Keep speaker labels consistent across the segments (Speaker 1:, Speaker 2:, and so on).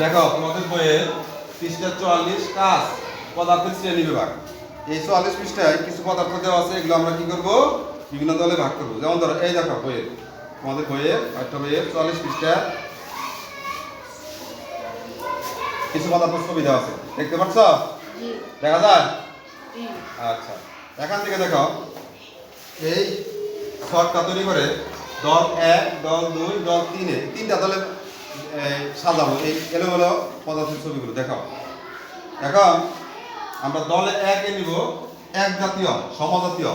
Speaker 1: দেখো তোমাদের বইয়ে পৃষ্ঠা চুয়াল্লিশ কাজ পদার্থের শ্রেণি বিভাগ। এই চুয়াল্লিশ পৃষ্ঠায় কিছু পদার্থ দেওয়া আছে এগুলো আমরা কি করব? বিভিন্ন দলে ভাগ করব। যেমন ধরো এই দেখো বইয়ে তোমাদের বইয়ে পাঠ্য বইয়ে চুয়াল্লিশ পৃষ্ঠা কিছু পদার্থ ছবি দেওয়া আছে। দেখতে পাচ্ছ? দেখা যায়? আচ্ছা। এখান থেকে দেখো এই শর্টটা তৈরি করে দল এক দল দুই দল তিনে তিনটা দলে এই, সাজাবো এই এলোমেলো পদার্থের ছবিগুলো দেখাও। এখন আমরা দলে একে নিব এক জাতীয় সমজাতীয়।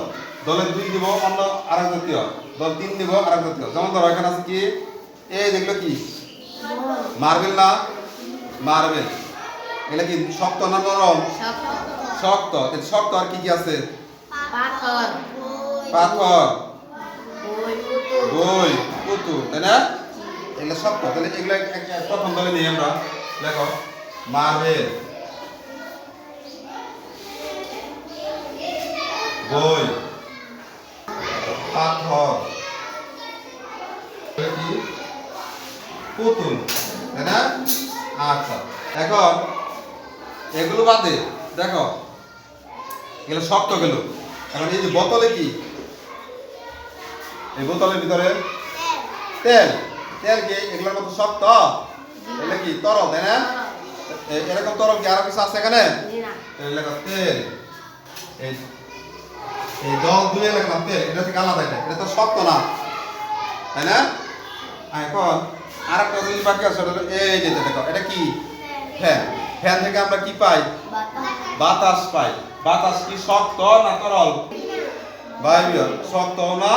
Speaker 1: দলে দুই নিব অন্য আরেক জাতীয়। দল তিন দিব আরেক জাতীয়। যেমন ধরো এখানে আছে কি? এই দেখল কি? মার্বেল না? মার্বেল। এগুলা কি শক্ত না নরম? শক্ত। শক্ত আর কি কি আছে?
Speaker 2: পাথর।
Speaker 1: পাথর।
Speaker 2: বই পুতুল
Speaker 1: তাই না? এগুলো শক্ত তাহলে এগুলো প্রথম দলে নিই আমরা। দেখো মার্বেল বই পাথর পুতুল তাই না? আচ্ছা এখন এগুলো বাদে দেখো। এগুলো শক্ত গেল এখন এই যে বোতলে কি? এই বোতলের ভিতরে তেল। তেল কি? এগুলোর মতো শক্ত? এগুলো কি? তরল তাই না? এরকম তরল কি আরও কিছু আছে এখানে? তেল। এই দল দুয়ে লেখলাম তেল। এটা থেকে আলাদা এটা। এটা তো শক্ত না। তাই না? এখন আর একটা জিনিস বাকি আছে সেটা এই যে এটা দেখো এটা কি? ফ্যান। ফ্যান। থেকে আমরা কি পাই? বাতাস পাই। বাতাস কি শক্ত না তরল? বায়বীয় শক্ত না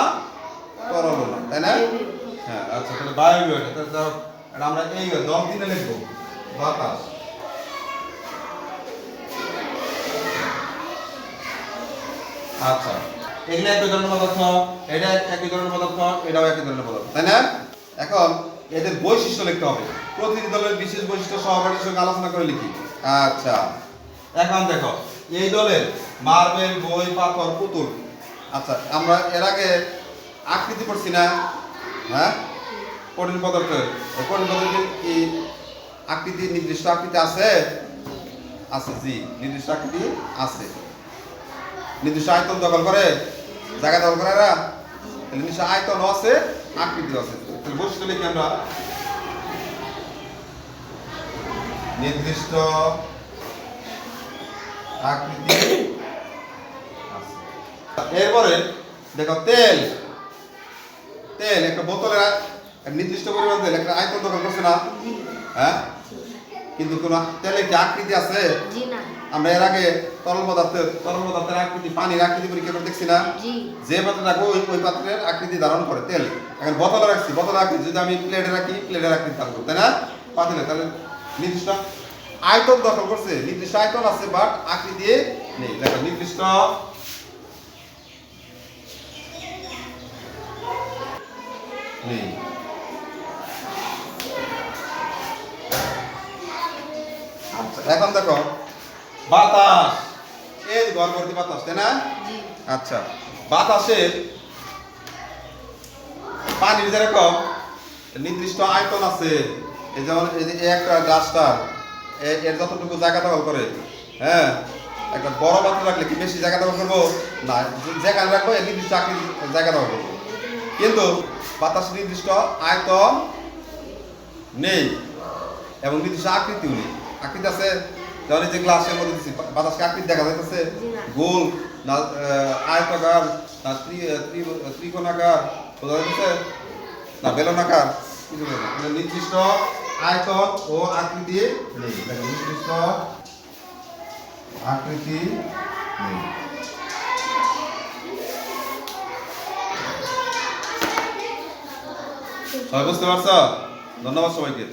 Speaker 1: তরল না তাই না? হ্যাঁ আচ্ছা তাহলে বায়বীয় তাহলে ধরো, এটা আমরা এই দল দিনে লিখব? বাতাস। আচ্ছা এগুলো একই ধরনের পদার্থ। এটা একই ধরনের পদার্থ এটাও একই ধরনের পদার্থ তাই না? এখন এদের বৈশিষ্ট্য লিখতে হবে। প্রতিটি দলের বিশেষ বৈশিষ্ট্য সহপাঠীর সঙ্গে আলোচনা করে লিখি। আচ্ছা এখন দেখো এই দলের মার্বেল বই পাথর পুতুল। আচ্ছা আমরা এর আগে আকৃতি পড়ছি না। হ্যাঁ? কঠিন পদার্থের। এই কঠিন পদার্থের কি আকৃতি, নির্দিষ্ট আকৃতি আছে? আছে, জি। নির্দিষ্ট আকৃতি আছে। নির্দিষ্ট আয়তন দখল করে? জায়গা দখল করে এরা? নির্দিষ্ট আয়তন আছে আকৃতি আছে। তাহলে বৈশিষ্ট্য লিখি আমরা। নির্দিষ্ট আকৃতি। এরপরে দেখো তেল। তেল একটা বোতলে নির্দিষ্ট পরিমাণ তেল একটা আয়তন দখল করছে না? হ্যাঁ? কিন্তু কোন তেলে কি আকৃতি আছে? আমরা এর আগে তরল পদার্থের তরল পদার্থের আকৃতি পানির আকৃতি পরীক্ষা করে দেখছি না? যে পাত্রে রাখব ওই ওই পাত্রের আকৃতি ধারণ করে তেল। এখন বোতলে রাখছি বোতলে আকৃতি যদি আমি প্লেটে রাখি প্লেটের আকৃতি ধারণ করব তাই না? পাতিলে তাহলে নির্দিষ্ট আয়তন দখল করছে। নির্দিষ্ট আয়তন আছে বাট আকৃতি নেই। দেখো নির্দিষ্ট নেই। আচ্ছা এখন দেখো বাতাস। এই গর্ভবতী বাতাস তাই না? আচ্ছা বাতাসের পানির যেরকম নির্দিষ্ট আয়তন আছে এই যেমন এই একটা ডাস্টার এর যতটুকু জায়গা দখল করে হ্যাঁ? একটা বড় পাত্র রাখলে কি বেশি জায়গা দখল করব? না যেখানে রাখব এর নির্দিষ্ট জায়গা দখল করব। কিন্তু বাতাস নির্দিষ্ট আয়তন নেই এবং নির্দিষ্ট আকৃতিও নেই। আকৃতি আছে যেমন যে গ্লাসের মধ্যে দিচ্ছি বাতাসকে আকৃতি দেখা যাইতেছে। গোল না আয়তাকার না ত্রি- ত্রি- ত্রিকোণাকার বোঝা যাচ্ছে না বেলনাকার নির্দিষ্ট আয়তন ও আকৃতি নেই। নির্দিষ্ট আকৃতি নেই। সবাই বুঝতে পারছ? ধন্যবাদ সবাইকে।